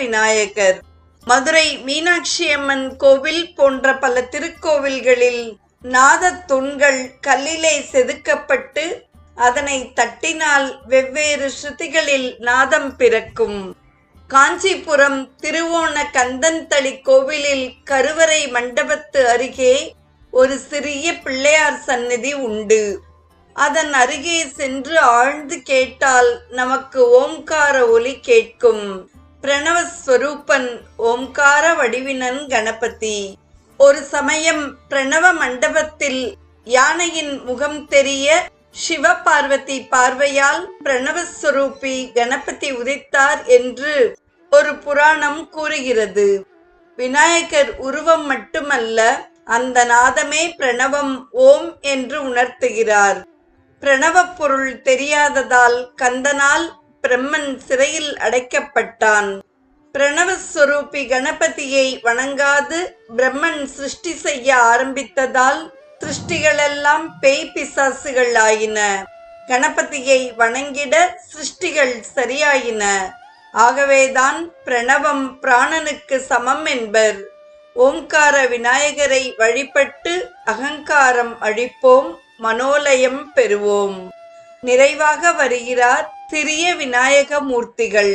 விநாயகர். மதுரை மீனாட்சி அம்மன் கோவில் போன்ற பல திருக்கோவில்களில் நாத தூண்கள் கல்லிலே செதுக்கப்பட்டு அதனை தட்டினால் வெவ்வேறு ஸ்ருதிகளில் நாதம் பிறக்கும். காஞ்சிபுரம் திருவோண கந்தன்தளி கோவிலில் கருவறை மண்டபத்து அருகே ஒரு சிறிய பிள்ளையார் சந்நிதி உண்டு. அதன் அருகே சென்று ஆழ்ந்து கேட்டால் நமக்கு ஓம்கார ஒலி கேட்கும். பிரணவஸ்வரூபன் ஓம்கார வடிவினன் கணபதி. ஒரு சமயம் பிரணவ மண்டபத்தில் யானையின் முகம் தெரிய சிவபார்வதி பார்வையால் பிரணவஸ்வரூபி கணபதி உதித்தார் என்று ஒரு புராணம் கூறுகிறது. விநாயகர் உருவம் மட்டுமல்ல அந்த நாதமே பிரணவம் ஓம் என்று உணர்த்துகிறார். பிரணவப் பொருள் தெரியாததால் கந்தனால் பிரம்மன் சிறையில் அடைக்கப்பட்டான். பிரணவஸ்வரூபி கணபதியை வணங்காது பிரம்மன் சிருஷ்டி செய்ய ஆரம்பித்ததால் சிருஷ்டிகளெல்லாம் பேய் பிசாசுகள் ஆயின. கணபதியை வணங்கிட சிருஷ்டிகள் சரியாயின. ஆகவேதான் பிரணவம் பிராணனுக்கு சமம் என்பர். ஓம்கார விநாயகரை வழிபட்டு அகங்காரம் அழிப்போம் மனோலயம் பெறுவோம். நிறைவாக வருகிறார் சிறிய விநாயக மூர்த்திகள்